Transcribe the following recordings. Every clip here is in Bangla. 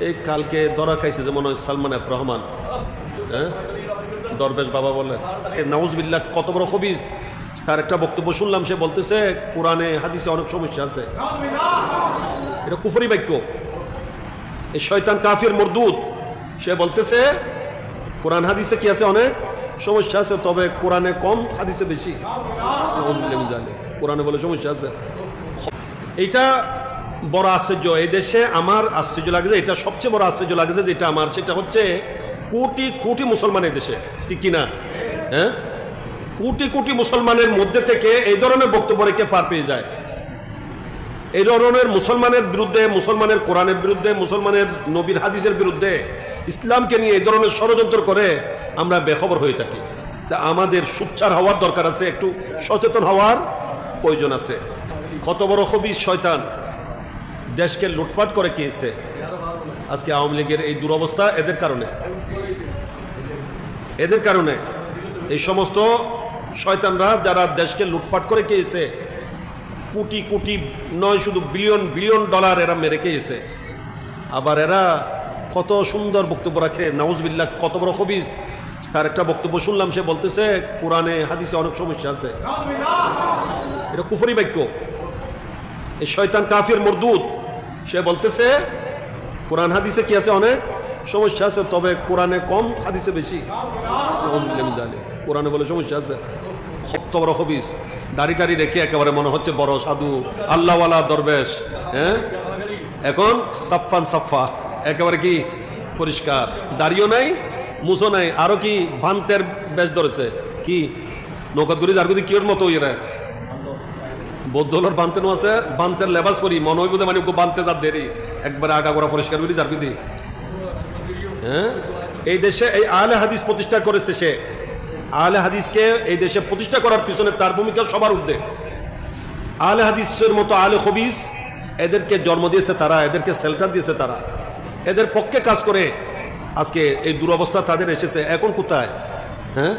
এই কালকে দরা খাইছে যেমন ওই সালমান এফ রহমান। হ্যাঁ? দরবেশ বাবা বলে। নাউজবিল্লাহ, কত বড় খবিজ। তার একটা বক্তব্য শুনলাম, সে বলতেছে, কোরআনে হাদিসে অনেক সমস্যা আছে। এটা কুফরি বাক্য। এই শয়তান কাফির মরদুদ সে বলতেছে, কোরআন হাদিসে কি আছে অনেক সমস্যা আছে, তবে কোরআনে কম, হাদিসে বেশি। কোরআনে বলে সমস্যা আছে। এইটা বড় আশ্চর্য। এই দেশে আমার আশ্চর্য লাগে যে এটা সবচেয়ে বড় আশ্চর্য লাগে যে যেটা আমার, সেটা হচ্ছে কোটি কোটি মুসলমান দেশে। ঠিক কিনা? হ্যাঁ? কোটি কোটি মুসলমানের মধ্যে থেকে এই ধরনের বক্তব্য রেখে পার পেয়ে যায়। এই ধরনের মুসলমানের বিরুদ্ধে, মুসলমানের কোরআনের বিরুদ্ধে, মুসলমানের নবীর হাদিসের বিরুদ্ধে ইসলামকে নিয়ে এই ধরনের ষড়যন্ত্র করে আমরা বেখবর হয়ে থাকি। তা আমাদের সুচ্চার হওয়ার দরকার আছে, একটু সচেতন হওয়ার প্রয়োজন আছে। কত বড় হবি শয়তান। দেশকে লুটপাট করে খেয়েছে আজকে আওয়ামী লীগের এই দুরবস্থা এদের কারণে। এদের কারণে এই সমস্ত শয়তানরা যারা দেশকে লুটপাট করে খেয়েছে কোটি কোটি নয় শুধু বিলিয়ন বিলিয়ন ডলার এরা মেরে খেয়েছে আবার এরা কত সুন্দর বক্তব্য রাখে, নাউজবিল্লাহ, কত বড় খবিজ তার একটা বক্তব্য শুনলাম, সে বলতেছে, কোরআনে, হাদিসে অনেক সমস্যা আছে। এটা কুফরি বাক্য। এই শয়তান কাফির মরদুদ সে বলতেছে, কোরআন হাদিসে কি আছে অনেক সমস্যা আছে, তবে কোরআনে কম, হাদিসে বেশি? কোরআনে বলে সমস্যা আছে। বড় হবিস। দাড়ি টাড়ি রেখে একেবারে মনে হচ্ছে বড় সাধু, আল্লাহওয়ালা দরবেশ হ্যাঁ? এখন সাফান সাফা একেবারে কি পরিষ্কার। দাড়িও নাই মুসো নাই, আরও কি ভান্তের বেশ ধরেছে। কি? নৌকাতগুলি যারগুলি কিওর মতো ইয়ে বৌদ্ধলর বানতে নো আছে, বান্তের লেবাস করি মনে হইব মানে ওকে বানতে যার দেরি। একবারে আগা করা পরিষ্কার করি যার বিধি হ্যাঁ? এই দেশে এই আহলে হাদিস প্রতিষ্ঠা করেছে সে। আহলে হাদিসকে এই দেশে প্রতিষ্ঠা করার পিছনে তার ভূমিকা সবার ঊর্ধ্বে আহলে হাদিসের মতো আহলে হবিস এদেরকে জন্ম দিয়েছে তারা, এদেরকে সেল্টার দিয়েছে তারা। এদের পক্ষে কাজ করে। আজকে এই দুরবস্থা তাদের এসেছে, এখন কোথায়? হ্যাঁ?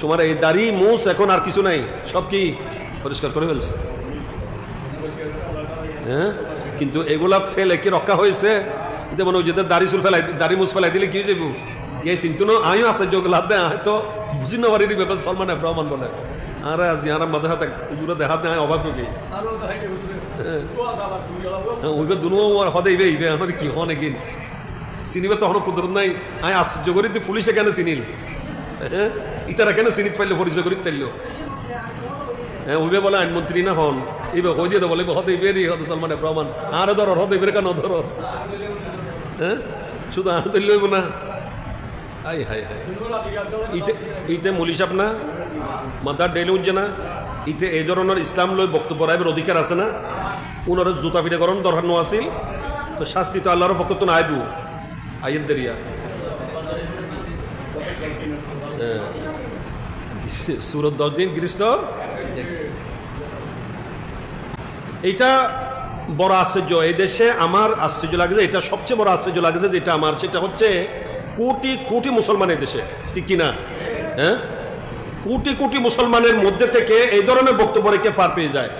তোমার এই দাড়ি মুস এখন আর কিছু নাই। সব কি পরিষ্কার করে ফেলছে। হ্যাঁ? কিন্তু এগুলা ফেলে কি রক্ষা হয়েছে? যেমন ওই যে দাড়ি চুল ফেলাই দাড়ি মুস ফেলাই দিলে কি হয়ে যাব কে চিন্তু না? আমিও আছে, যোগ লাভ দেয় হয়তো বুঝি না পারি ব্যাপার সলমান এফ রহমান বলে। আরে আজি আর মাঝে হাতে উজুরে দেখাত দেয় অভাব কবি হ্যাঁ ওইবার দুনো হদে ইবে ইবে আমাদের কি হন এগিন? চিনিবে তখন নাই। আমি আশ্চর্য করি তুই পুলিশে কেন চিনিল? হ্যাঁ? ইতারা কেন চিনিত পাইলে পরিচয় করিত পাইলো? হ্যাঁ ওইবে বলে আইনমন্ত্রী না হন? এইবে কই দিয়ে বলে হতে ইবে রে হতে সলমান এফ রহমান আরে ধর হতে ইবে কেন ধর? হ্যাঁ? শুধু আর ধরলে হইব না? আই হাই হাই। ইতে ইতে মলি সাপ না? মাথার ডেলি উঠছে না? ইতে এই ধরনের ইসলাম লই বক্তব্য রাইবের অধিকার আছে না? উনার জুতা পিঠে করণ দরকার নো আছিল তো শাস্তি তো আল্লাহর পক্ষ তো না আইবু আইয়ের দেরিয়া। হ্যাঁ। সুরত দশ দিন গৃহস্থ? এইটা বড় আশ্চর্য। এই দেশে আমার আশ্চর্য লাগে যে এটা সবচেয়ে বড় আশ্চর্য লাগে যে যেটা আমার, সেটা হচ্ছে কোটি কোটি মুসলমান দেশে। ঠিক কিনা? হ্যাঁ? কোটি কোটি মুসলমানের মধ্যে থেকে এই ধরনের বক্তব্য রেখে পার পেয়ে যায়।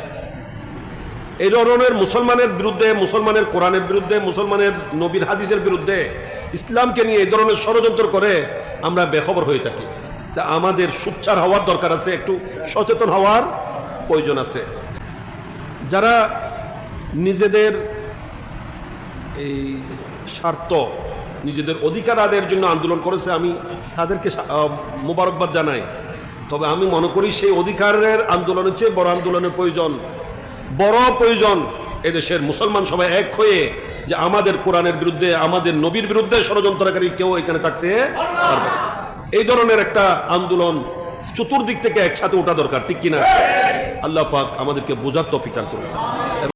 এই ধরনের মুসলমানের বিরুদ্ধে, মুসলমানের কোরআনের বিরুদ্ধে, মুসলমানের নবীর হাদিসের বিরুদ্ধে ইসলামকে নিয়ে এই ধরনের ষড়যন্ত্র করে আমরা বেখবর হয়ে থাকি। তা আমাদের সুচ্চার হওয়ার দরকার আছে, একটু সচেতন হওয়ার প্রয়োজন আছে। যারা নিজেদের এই স্বার্থ, নিজেদের অধিকার আদায়ের জন্য আন্দোলন করেছে, আমি তাদেরকে মোবারকবাদ জানাই। তবে আমি মনে করি সেই অধিকারের আন্দোলনের চেয়ে বড় আন্দোলনের প্রয়োজন। বড় প্রয়োজন এদেশের মুসলমান সবাই এক হয়ে যে আমাদের কোরআনের বিরুদ্ধে, আমাদের নবীর বিরুদ্ধে ষড়যন্ত্রকারী কেউ এখানে থাকতে পারবে না। এই ধরনের একটা আন্দোলন চতুর্দিক থেকে একসাথে ওঠা দরকার ঠিক কিনা? আল্লাহ পাক আমাদেরকে বোঝার তফিকার করুন।